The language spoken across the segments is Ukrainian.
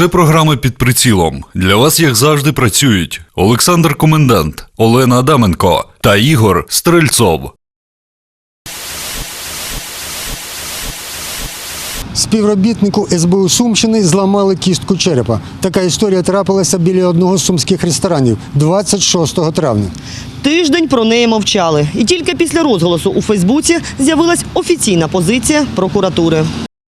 Це програма під прицілом. Для вас, як завжди, працюють Олександр Комендант, Олена Адаменко та Ігор Стрельцов. Співробітнику СБУ Сумщини зламали кістку черепа. Така історія трапилася біля одного з сумських ресторанів 26 травня. Тиждень про неї мовчали. І тільки після розголосу у Фейсбуці з'явилась офіційна позиція прокуратури.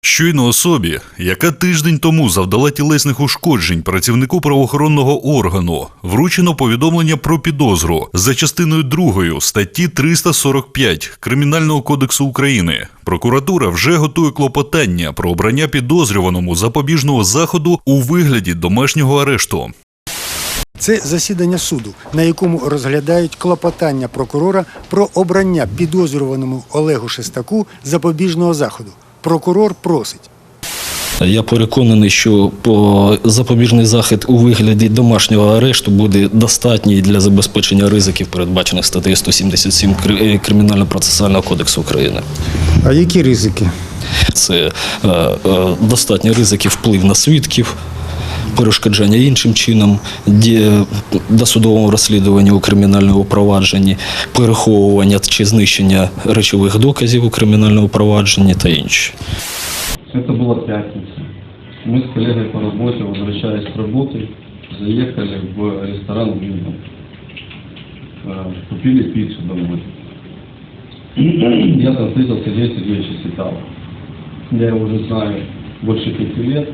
Щойно особі, яка тиждень тому завдала тілесних ушкоджень працівнику правоохоронного органу, вручено повідомлення про підозру за частиною 2 статті 345 Кримінального кодексу України. Прокуратура вже готує клопотання про обрання підозрюваному запобіжного заходу у вигляді домашнього арешту. Це засідання суду, на якому розглядають клопотання прокурора про обрання підозрюваному Олегу Шестаку запобіжного заходу. Прокурор просить. Я переконаний, що запобіжний захід у вигляді домашнього арешту буде достатній для забезпечення ризиків, передбачених статтею 177 е, Кримінально-процесуального кодексу України. А які ризики? Це е, е, достатні ризики вплив на свідків, перешкоджання іншим чином, ді- досудовому розслідуванні у кримінальному провадженні, переховування чи знищення речових доказів у кримінальному провадженні та інші. Это была пятница. Мы с коллегой по работе, возвращаясь с работы, заехали в ресторан «Винном». Э, Купили пиццу домой. Я там встретил Сергея Сергеевича Ситала. Я его уже знаю больше пяти лет.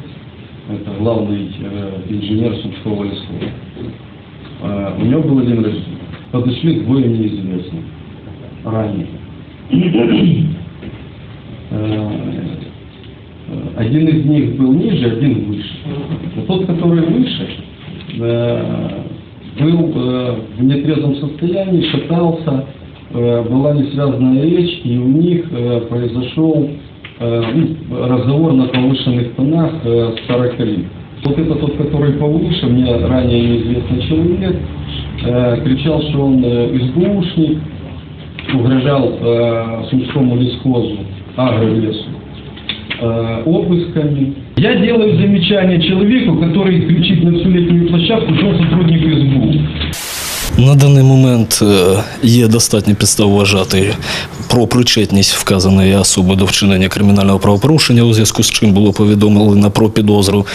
Это главный э, инженер Сумского лесхоза. Э, У него был день рождения. Подошли двое неизвестных. Ранее. Э, один из них был ниже, один выше. Но тот, который выше, э, был э, в нетрезвом состоянии, шатался, э, была несвязанная речь, и у них э, произошел э, разговор на повышенных тонах э, с Саракали. Вот это тот, который повыше, мне ранее неизвестный человек, э, кричал, что он э, СБУшник, угрожал э, Сумскому лесхозу, агролесу э, обысками. Я делаю замечание человеку, который кричит на всю летнюю площадку, что он сотрудник СБУ. На даний момент е, є достатньо підстав вважати про причетність вказаної особи до вчинення кримінального правопорушення, у зв'язку з чим було повідомлено про підозру.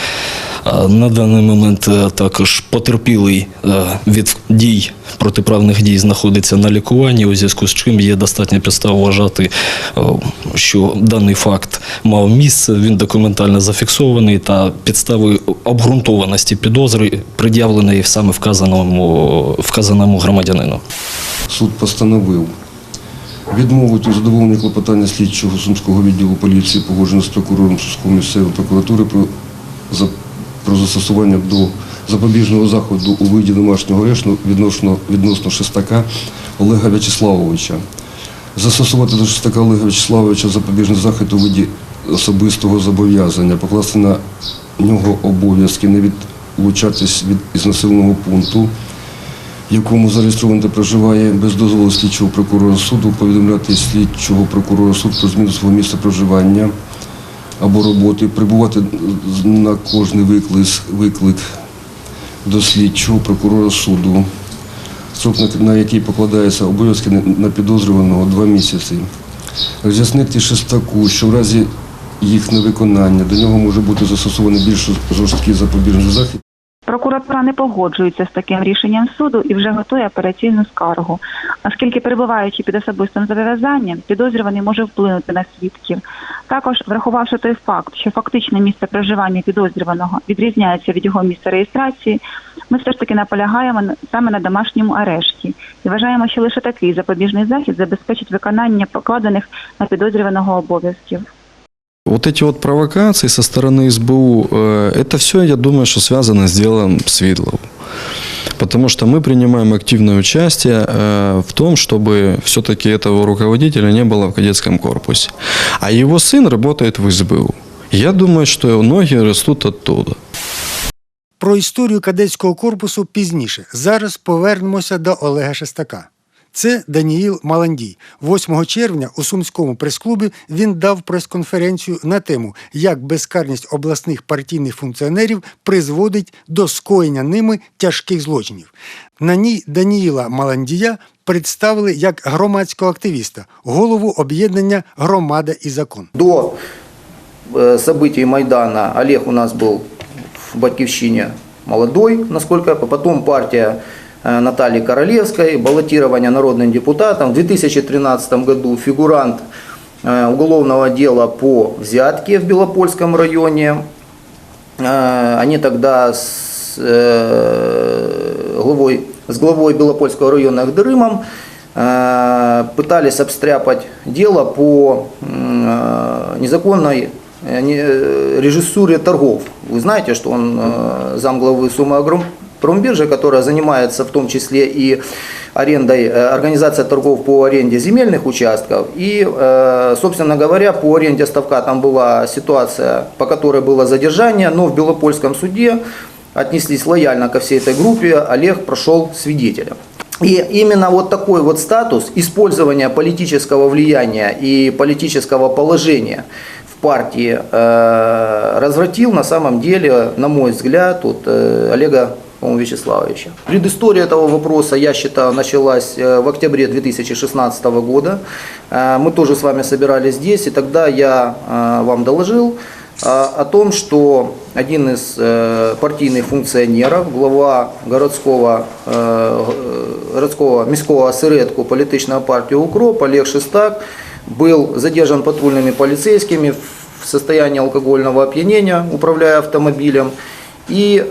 На даний момент е, також потерпілий е, від дій протиправних дій знаходиться на лікуванні, у зв'язку з чим є достатньо підстав вважати, е, що даний факт мав місце, він документально зафіксований та підстави обґрунтованості підозри пред'явленої саме вказаному, вказаному громадянину. Суд постановив відмовити у задоволенні клопотання слідчого Сумського відділу поліції погоджено з прокурором Сумської місцевої прокуратури про, застосування до запобіжного заходу у виді домашнього арешту відносно, відносно Шестака Олега В'ячеславовича. Застосувати до Шестака Олега В'ячеславовича запобіжний захід у виді особистого зобов'язання, покласти на нього обов'язки не відлучатись від знесиленого пункту, якому зареєстрований та проживає без дозволу слідчого прокурора суду, повідомляти слідчого прокурора суду про зміну свого місця проживання або роботи, прибувати на кожний виклик, виклик до слідчого прокурора суду, строк на- який покладається обов'язки на підозрюваного два місяці. Роз'яснити шестаку, що в разі їх невиконання до нього може бути застосований більш жорсткий запобіжний захід. Прокуратура не погоджується з таким рішенням суду і вже готує операційну скаргу, оскільки перебуваючи під особистим зобов'язанням, підозрюваний може вплинути на свідків. Також врахувавши той факт, що фактичне місце проживання підозрюваного відрізняється від його місця реєстрації, ми все ж таки наполягаємо саме на домашньому арешті і вважаємо, що лише такий запобіжний захід забезпечить виконання покладених на підозрюваного обов'язків. Вот эти вот провокации со стороны СБУ, э, это все, я думаю, что связано с делом Свидлова. Потому что мы принимаем активное участие э, в том, чтобы все-таки этого руководителя не было в кадетском корпусе. А его сын работает в СБУ. Я думаю, что ноги растут оттуда. Про історію кадетського корпусу пізніше. Зараз повернемося до Олега Шестака. Це Даніїл Маландій. 8 червня у Сумському прес-клубі він дав прес-конференцію на тему, як безкарність обласних партійних функціонерів призводить до скоєння ними тяжких злочинів. На ній Даніїла Маландія представили як громадського активіста, голову об'єднання Громада і закон. До э, событий Майдана Олег у нас был в Батьковщине молодой, насколько я помню. Э, Натальи Королевской, баллотирование народным депутатом. В 2013 году фигурант э, уголовного дела по взятке в Белопольском районе. Э, Они тогда с главой, с главой Белопольского района Ахдырымом э, пытались обстряпать дело по незаконной не- режиссуре торгов. Вы знаете, что он замглавы Сумы промбиржи, которая занимается в том числе и арендой, э, организация торгов по аренде земельных участков. И, э, собственно говоря, по аренде ставка там была ситуация, по которой было задержание, но в Белопольском суде отнеслись лояльно ко всей этой группе, Олег прошел свидетелем. И именно вот такой вот статус использования политического влияния и политического положения в партии э, развратил на самом деле, на мой взгляд, вот, э, Олега по-моему, Вячеславовича. Предыстория этого вопроса, я считаю, началась э, в октябре 2016 года. Э, Мы тоже с вами собирались здесь, и тогда я э, вам доложил э, о том, что один из э, партийных функционеров, глава городского, э, городского міського осередку політичної партії «Укроп» Олег Шестак был задержан патрульными полицейскими в состоянии алкогольного опьянения, управляя автомобилем. И э,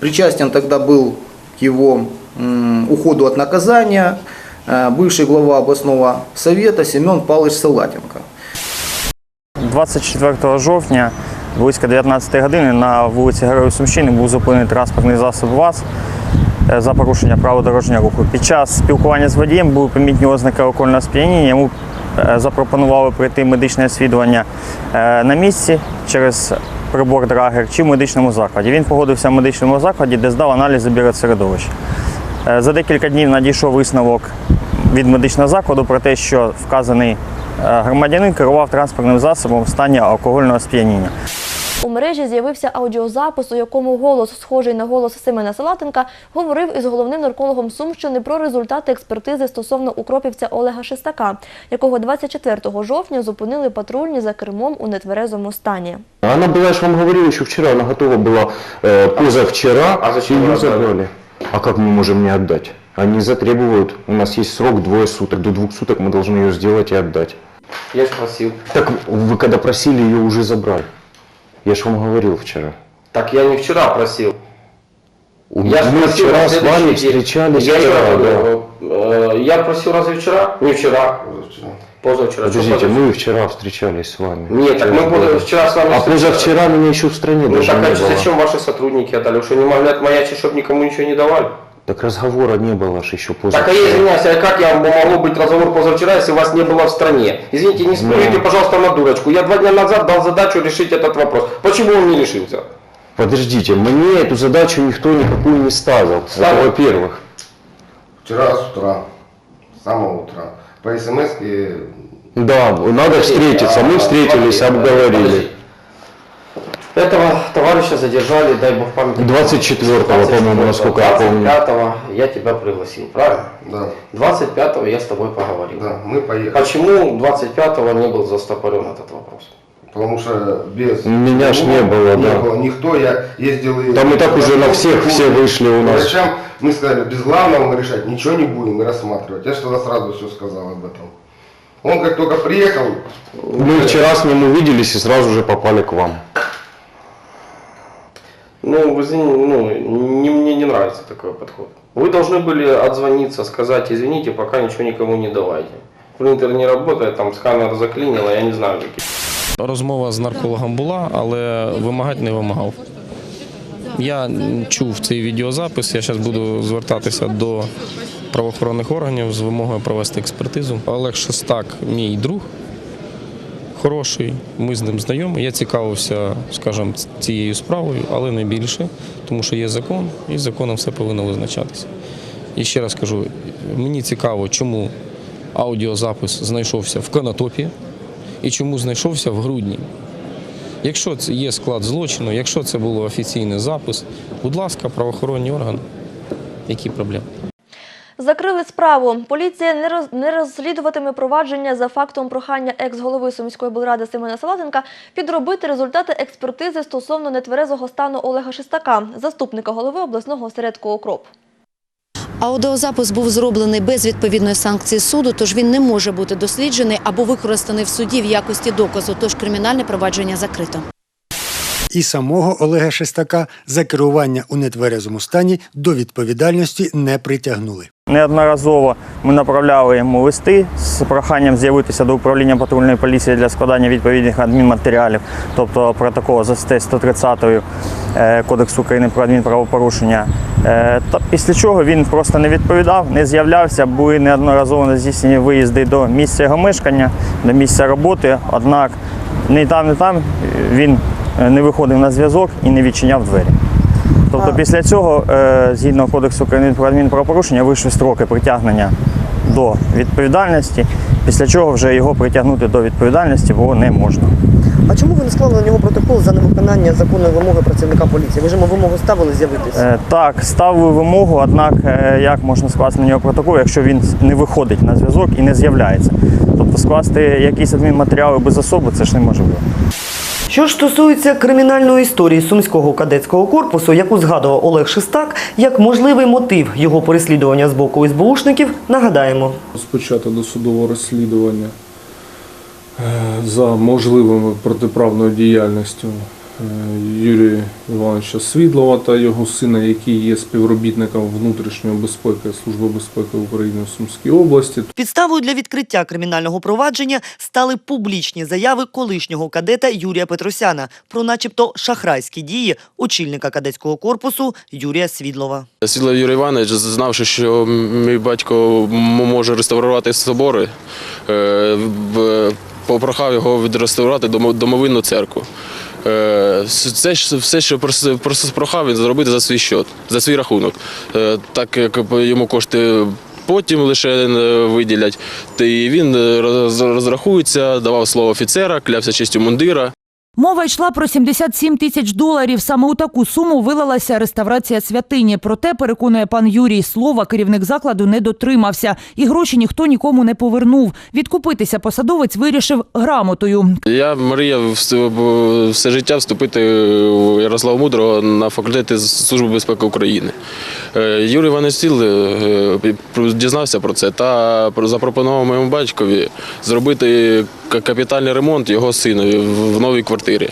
причастен тогда был к его м, уходу от наказания э, бывший глава областного совета Семен Павлович Салатенко. 24 жовтня близько 19 години на вулиці Героїв Сумщини був зупинений транспортний засіб ВАЗ е, за порушення правил дорожнього руху. Під час спілкування з водієм були помітні ознаки алкогольного сп'яніння. Йому е, запропонували пройти медичне освідування е, на місці через прибор Драгер чи в медичному закладі. Він погодився в медичному закладі, де здав аналізи біосередовища. Е, За декілька днів надійшов висновок від медичного закладу про те, що вказаний е, громадянин керував транспортним засобом в стані алкогольного сп'яніння. У мережі з'явився аудіозапис, у якому голос, схожий на голос Семена Салатенка, говорив із головним наркологом Сумщини про результати експертизи стосовно укропівця Олега Шестака, якого 24 жовтня зупинили патрульні за кермом у нетверезому стані. Она была, я же вам говорил, еще вчера, она готова была э, позавчера, А зачем ее вы отдали? забрали. А как мы можем не отдать? Они затребуют, у нас есть срок двое суток, до двух суток мы должны ее сделать и отдать. Я спросил. Так вы когда просили, ее уже забрали. Я же вам говорил вчера. Так я не вчера просил. У- Я ж мы просил вчера на с следующий вами день. встречались. Я, еще вчера, раз да. говорю, э, я просил разве вчера? Не вчера. Позавчера. Что Подождите, позавчера? мы вчера встречались с вами. Нет, так мы Вчера поза- было. вчера с вами А встречались. позавчера меня еще в стране Ну даже так не а было. зачем ваши сотрудники отдали? Вы Что не могли отмаячить, чтобы никому ничего не давали? Так разговора не было аж еще позавчера. Так а я извиняюсь, а как я могло быть разговор позавчера, если вас не было в стране? Извините, не спорите, Ну. пожалуйста, на дурочку. Я два дня назад дал задачу решить этот вопрос. Почему он не решился? Подождите, мне эту задачу никто никакую не ставил. Ставил? Это во-первых. Вчера с утра, с самого утра, по смс Да, надо встретиться. а, Мы встретились, смотри, обговорили. Этого товарища задержали, дай бог памяти. 24-го, по-моему, насколько я помню. 25-го я тебя пригласил, правильно? Да, 25-го я с тобой поговорил. да, мы поехали. Почему 25-го не был застопорен этот вопрос? Потому что без Меня ж не было, не да. было никто, я ездил и... Там и так уже на всех все вышли у нас. Врачам мы сказали, без главного мы решать ничего не будем, рассматривать. Я же тогда сразу все сказал об этом. Он как только приехал, Мы вчера с ним увиделись и сразу же попали к вам. Ну, вы извини- ну, не, мне не нравится такой подход. Вы должны были отзвониться, сказать, извините, пока ничего никому не давайте. Принтер не работает, там сканер заклинило, я не знаю, какие. Розмова з наркологом була, але вимагати не вимагав. Я чув цей відеозапис, я зараз буду звертатися до правоохоронних органів з вимогою провести експертизу. Олег Шестак, мій друг, хороший, ми з ним знайомі. Я цікавився, скажімо, цією справою, але не більше, тому що є закон, і законом все повинно визначатися. І ще раз кажу, мені цікаво, чому аудіозапис знайшовся в Конотопі і чому знайшовся в грудні. Якщо це є склад злочину, якщо це був офіційний запис, будь ласка, правоохоронні органи. Які проблеми? Закрили справу. Поліція не роз розслідуватиме провадження за фактом прохання екс-голови Сумської облради Семена Салатенка підробити результати експертизи стосовно нетверезого стану Олега Шестака, заступника голови обласного осередку Окроп. Аудіозапис був зроблений без відповідної санкції суду, тож він не може бути досліджений або використаний в суді в якості доказу. Тож кримінальне провадження закрито. І самого Олега Шестака за керування у нетверезому стані до відповідальності не притягнули. Неодноразово ми направляли йому листи з проханням з'явитися до управління патрульної поліції для складання відповідних адмінматеріалів, тобто протоколу за статтею 130 е, Кодексу України про адмінправопорушення. Е, Та після чого він просто не відповідав, не з'являвся, були неодноразово здійснені виїзди до місця його мешкання, до місця роботи. Однак ні там, ні там він не виходив на зв'язок і не відчиняв двері. Тобто після цього, е, згідно Кодексу України про адмінправопорушення, вийшли строки притягнення до відповідальності, після чого вже його притягнути до відповідальності було не можна. А чому ви не склали на нього протокол за невиконання законної вимоги працівника поліції? Ви ж йому вимогу ставили з'явитися. Е, Так, ставили вимогу, однак е, як можна скласти на нього протокол, якщо він не виходить на зв'язок і не з'являється? Тобто скласти якісь адмінматеріали без особи це ж неможливо. Що ж стосується кримінальної історії сумського кадетського корпусу, яку згадував Олег Шестак, як можливий мотив його переслідування з боку СБУшників, нагадаємо. розпочати досудове розслідування е, за можливою протиправною діяльністю Юрія Івановича Свідлова та його сина, який є співробітником внутрішньої безпеки Служби безпеки України в Сумській області. Підставою для відкриття кримінального провадження стали публічні заяви колишнього кадета Юрія Петросяна про начебто шахрайські дії очільника кадетського корпусу Юрія Свідлова. Світло Юрій Іванович, знавши, що мій батько може реставрувати собори, е, в- попрохав його відреставрувати домо- домовинну церкву. Е, Це все, що прохав він зробити за свій счет, за свій рахунок. Е, Так як йому кошти потім лише е, виділять, то він розрахується, давав слово офіцера, клявся честю мундира. Мова йшла про 77 тисяч доларів. Саме у таку суму вилилася реставрація святині. Проте, переконує пан Юрій, слова керівник закладу не дотримався. І гроші ніхто нікому не повернув. Відкупитися посадовець вирішив грамотою. Я мріяв все життя вступити у Ярослава Мудрого на факультети Служби безпеки України. Е, Юрій Іванович е, дізнався про це та про- запропонував моєму батькові зробити капітальний ремонт його синові в новій квартирі.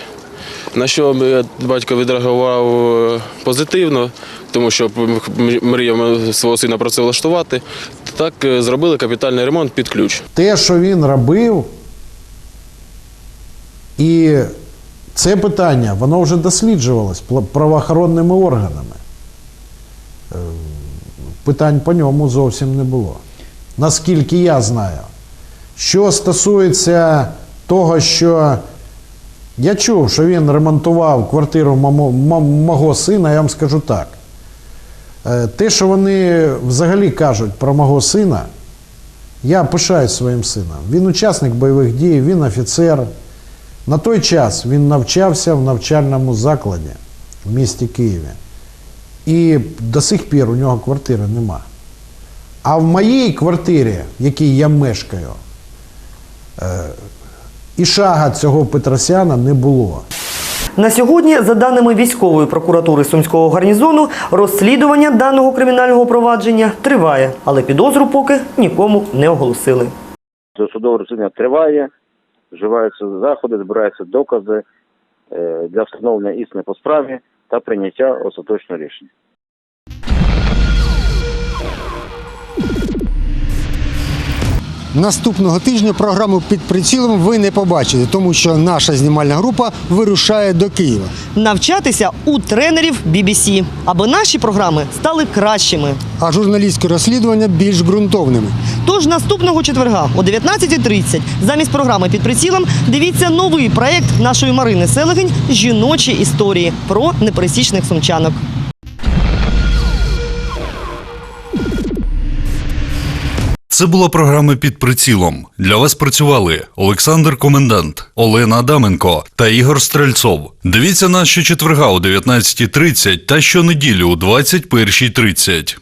На що е, батько відреагував е, позитивно, тому що мріяв свого сина працевлаштувати. Так е, зробили капітальний ремонт під ключ. те, що він робив, і це питання, воно вже досліджувалось правоохоронними органами. Питань по ньому зовсім не було. Наскільки я знаю. Що стосується того, що я чув, що він ремонтував квартиру мого сина, я вам скажу так. Е, Те, що вони взагалі кажуть про мого сина, я пишаюсь своїм сином. Він учасник бойових дій, він офіцер. На той час він навчався в навчальному закладі в місті Києві. І до сих пір у нього квартири нема. А в моїй квартирі, в якій я мешкаю, і шага цього Петросяна не було. На сьогодні, за даними військової прокуратури Сумського гарнізону, розслідування даного кримінального провадження триває, але підозру поки нікому не оголосили. Досудове розслідування триває, вживаються заходи, збираються докази е, для встановлення істини по справі та прийняття остаточного рішення. Наступного тижня програму під прицілом ви не побачите, тому що наша знімальна група вирушає до Києва. Навчатися у тренерів BBC, аби наші програми стали кращими. А журналістське розслідування більш ґрунтовними. Тож наступного четверга о 19.30 замість програми під прицілом дивіться новий проект нашої Марини Селегень Жіночі історії про непересічних сумчанок. Це була програма під прицілом. Для вас працювали Олександр Комендант, Олена Адаменко та Ігор Стрельцов. Дивіться нас щочетверга о 19.30 та щонеділі о 21.30.